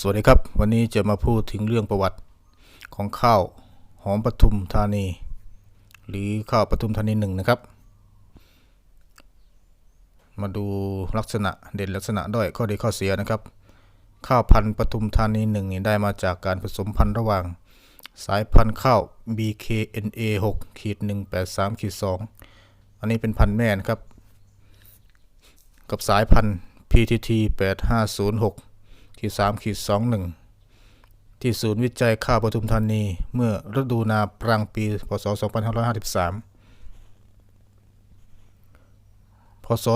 สวัสดีครับ วันนี้จะมาพูดถึงเรื่องประวัติของข้าวหอมปทุมธานี หรือข้าวปทุมธานีหนึ่งนะครับ มาดูลักษณะเด่นลักษณะด้อยข้อดีข้อเสียนะครับ ข้าวพันธุ์ปทุมธานีหนึ่งได้มาจากการผสมพันธุ์ระหว่าง สายพันธุ์ข้าว BKNA 6ขีด183ขีด2อันนี้เป็นพันธุ์แม่นะครับ กับสายพันธุ์ PTT 8506 ขีด3ขีด21ที่ศูนย์วิจัยข้าวปทุมธานีเมื่อฤดูนาปรังปี พศ 2553 พศ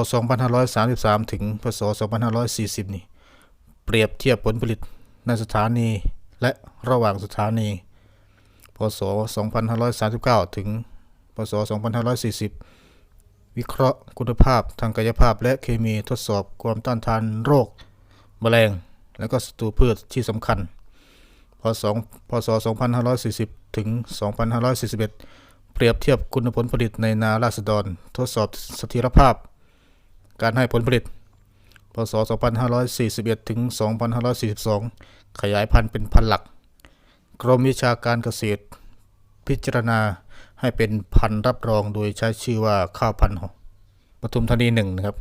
2533 ถึง พศ 2540 นี่ เปรียบเทียบผลผลิตในสถานีและระหว่างสถานี พศ 2539 ถึง พศ 2540 วิเคราะห์คุณภาพทางกายภาพและเคมีทดสอบความต้านทานโรค แมลง และก็ศัตรูพืชที่สำคัญ พศพศ 2540 ถึง 2541 เปรียบเทียบคุณผลผลิตในนาราษฎร ทดสอบเสถียรภาพ การให้ผลผลิต พศ 2541 ถึง 2542 ขยายพันธุ์เป็นพันธุ์หลัก กรมวิชาการเกษตร พิจารณาให้เป็นพันธุ์รับรองโดยใช้ชื่อว่าข้าวพันธุ์ปทุมธานีหนึ่งนะครับ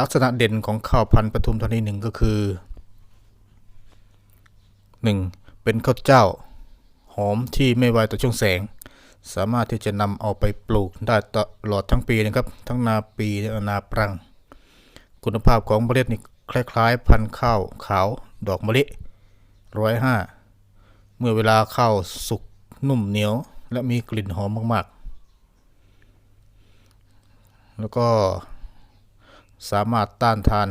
ลักษณะเด่นของข้าวพันธุ์ปทุมธานีหนึ่งก็คือ 1. เป็นข้าวเจ้า หอมที่ไม่ไวต่อช่วงแสง สามารถที่จะนำเอาไปปลูกได้ตลอดทั้งปีนะครับ ทั้งนาปีและนาปรัง คุณภาพของเมล็ดนี่คล้ายๆ พันธุ์ข้าวขาวดอกมะลิร้อยห้าเมื่อเวลาข้าวสุกนุ่มเหนียว และมีกลิ่นหอมมากๆ แล้วก็สามารถต้านทาน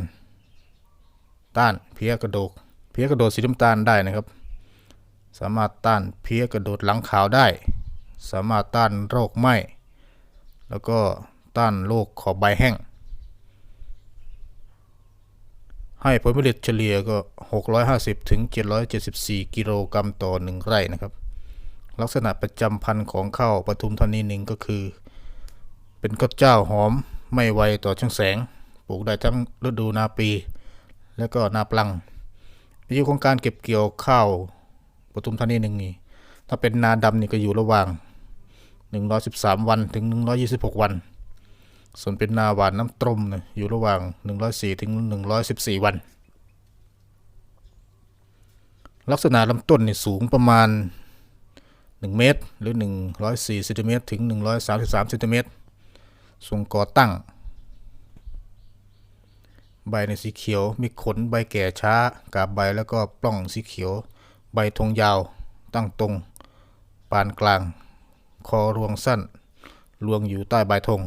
ต้านเพี้ยกระโดก เพี้ยกระโดดสีน้ำตาลได้นะครับ สามารถต้านเพี้ยกระโดดหลังขาวได้ สามารถต้านโรคไหม้แล้วก็ต้านโรคขอบใบแห้ง ให้ผลผลิตเฉลี่ยก็ 650ถึง774 กิโลกรัมต่อ 1 ไร่นะครับ ลักษณะประจำพันธุ์ของข้าวปทุมธานีหนึ่งก็คือ เป็นข้าวเจ้าหอมไม่ไวต่อช่างแสง ปลูกได้ทั้งฤดูนาปี และก็นาปลัง อายุของการเก็บเกี่ยวข้าวปทุมธานีหนึ่งนี่ถ้าเป็นนาดำนี่ก็อยู่ระหว่าง 113 วันถึง 126 วัน ส่วนเป็นนาหวานน้ำตรมเนี่ยอยู่ระหว่าง 104 ถึง 114 วัน ลักษณะลำต้นนี่สูงประมาณ 1 เมตร หรือ 104เซนติเมตรถึง 133เซนติเมตรทรงก่อตั้ง ใบในสีเขียว มีขนใบแก่ช้ากาบใบแล้วก็ปล้องสีเขียว ใบธงยาว ตั้งตรง ปานกลาง คอรวงสั้น รวงอยู่ใต้ใบธง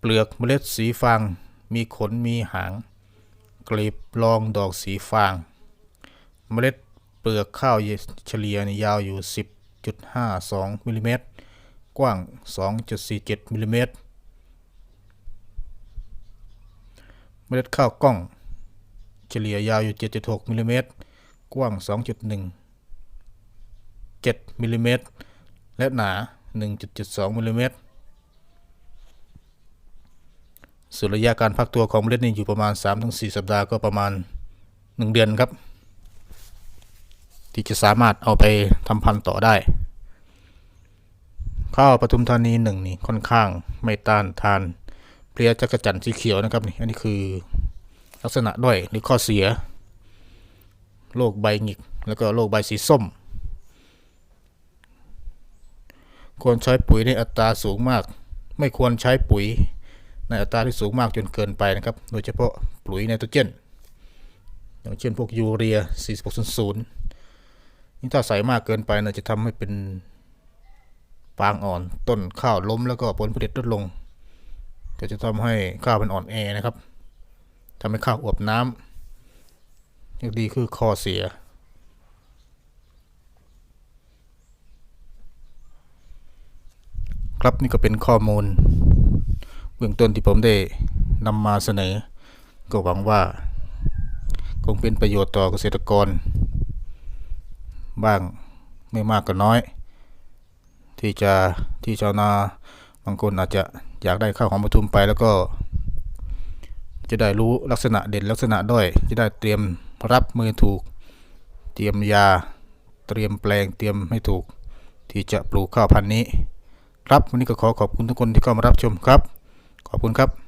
เปลือกเมล็ดสีฟาง มีขนมีหาง กลีบรองดอกสีฟาง เมล็ดเปลือกข้าวเฉลี่ยยาวอยู่ 10.52มิลลิเมตรกว้าง 2.47มิลลิเมตร เมล็ดข้าวกล้อง เฉลี่ยยาวอยู่ 7.6มิลลิเมตรกว้าง 2.1 7มิลลิเมตรและหนา 1.72มิลลิเมตรส่วนระยะการพักตัวของเมล็ดนี่อยู่ประมาณ 3-4 สัปดาห์ก็ประมาณ 1 เดือนครับ ที่จะสามารถเอาไปทำพันธุ์ต่อได้ ข้าวปทุมธานีหนึ่งนี่ค่อนข้างไม่ต้านทาน เพลียจักรจันทร์สีเขียวนะครับนี่อันนี้คือลักษณะด้อยหรือข้อเสียโรคใบหงิก แล้วก็โรคใบสีส้ม ควรใช้ปุ๋ยในอัตราสูงมาก ไม่ควรใช้ปุ๋ยในอัตราที่สูงมากจนเกินไปนะครับ โดยเฉพาะปุ๋ยไนโตรเจน อย่างเช่นพวกยูเรีย 4600 นี่ถ้าใส่มากเกินไปนะจะทำให้เป็นฟางอ่อนต้นข้าวล้มแล้วก็ผลผลิตลดลง ก็จะทำให้ข้าวเป็นอ่อนแอนะครับทำให้ข้าวอวบน้ำอย่างดีคือข้อเสีย ครับนี่ก็เป็นข้อมูล เบื้องต้นที่ผมได้นำมาเสนอ ก็หวังว่า คงเป็นประโยชน์ต่อเกษตรกร บ้างไม่มากก็น้อย ที่จะที่ชาวนา บางคนอาจจะอยากได้ข้าวหอมปทุมไปแล้วก็ จะได้รู้ลักษณะเด่นลักษณะด้อย จะได้เตรียมรับมือถูก เตรียมยา เตรียมแปลงเตรียมให้ถูก ที่จะปลูกข้าวพันธุ์นี้ ครับวันนี้ก็ขอขอบคุณทุกคนที่เข้ามารับชมครับ ขอบคุณครับ